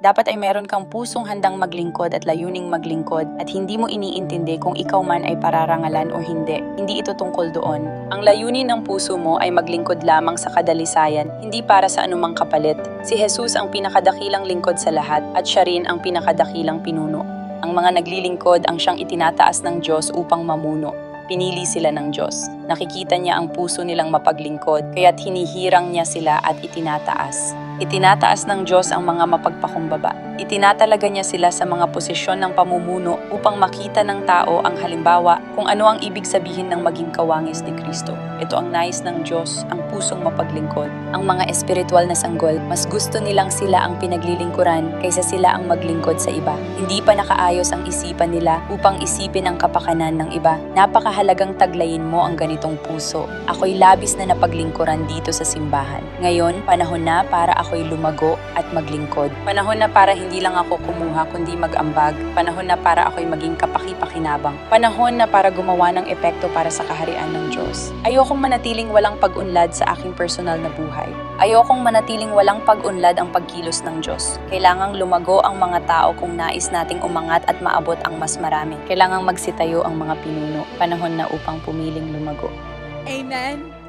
Dapat ay meron kang pusong handang maglingkod at layuning maglingkod at hindi mo iniintindi kung ikaw man ay pararangalan o hindi. Hindi ito tungkol doon. Ang layunin ng puso mo ay maglingkod lamang sa kadalisayan, hindi para sa anumang kapalit. Si Jesus ang pinakadakilang lingkod sa lahat at siya rin ang pinakadakilang pinuno. Ang mga naglilingkod ang siyang itinataas ng Diyos upang mamuno. Pinili sila ng Diyos. Nakikita niya ang puso nilang mapaglingkod, kaya't hinihirang niya sila at itinataas. Itinataas ng Diyos ang mga mapagpakumbaba. Itinatalaga niya sila sa mga posisyon ng pamumuno upang makita ng tao ang halimbawa kung ano ang ibig sabihin ng maging kawangis ni Kristo. Ito ang nais ng Diyos, ang pusong mapaglingkod. Ang mga espiritual na sanggol, mas gusto nilang sila ang pinaglilingkuran kaysa sila ang maglingkod sa iba. Hindi pa nakaayos ang isipan nila upang isipin ang kapakanan ng iba. Napakahalagang taglayin mo ang ganitong puso. Ako'y labis na napaglingkuran dito sa simbahan. Ngayon, panahon na para ako'y lumago at maglingkod. Panahon na para hindi lang ako kumuha kundi mag-ambag. Panahon na para ako'y maging kapaki-pakinabang. Panahon na para gumawa ng epekto para sa kaharian ng Diyos. Ayokong manatiling walang pag-unlad sa aking personal na buhay. Ayokong manatiling walang pag-unlad ang pagkilos ng Diyos. Kailangang lumago ang mga tao kung nais nating umangat at maabot ang mas marami. Kailangang magsitayo ang mga pinuno. Panahon na upang pumiling lumago. Amen.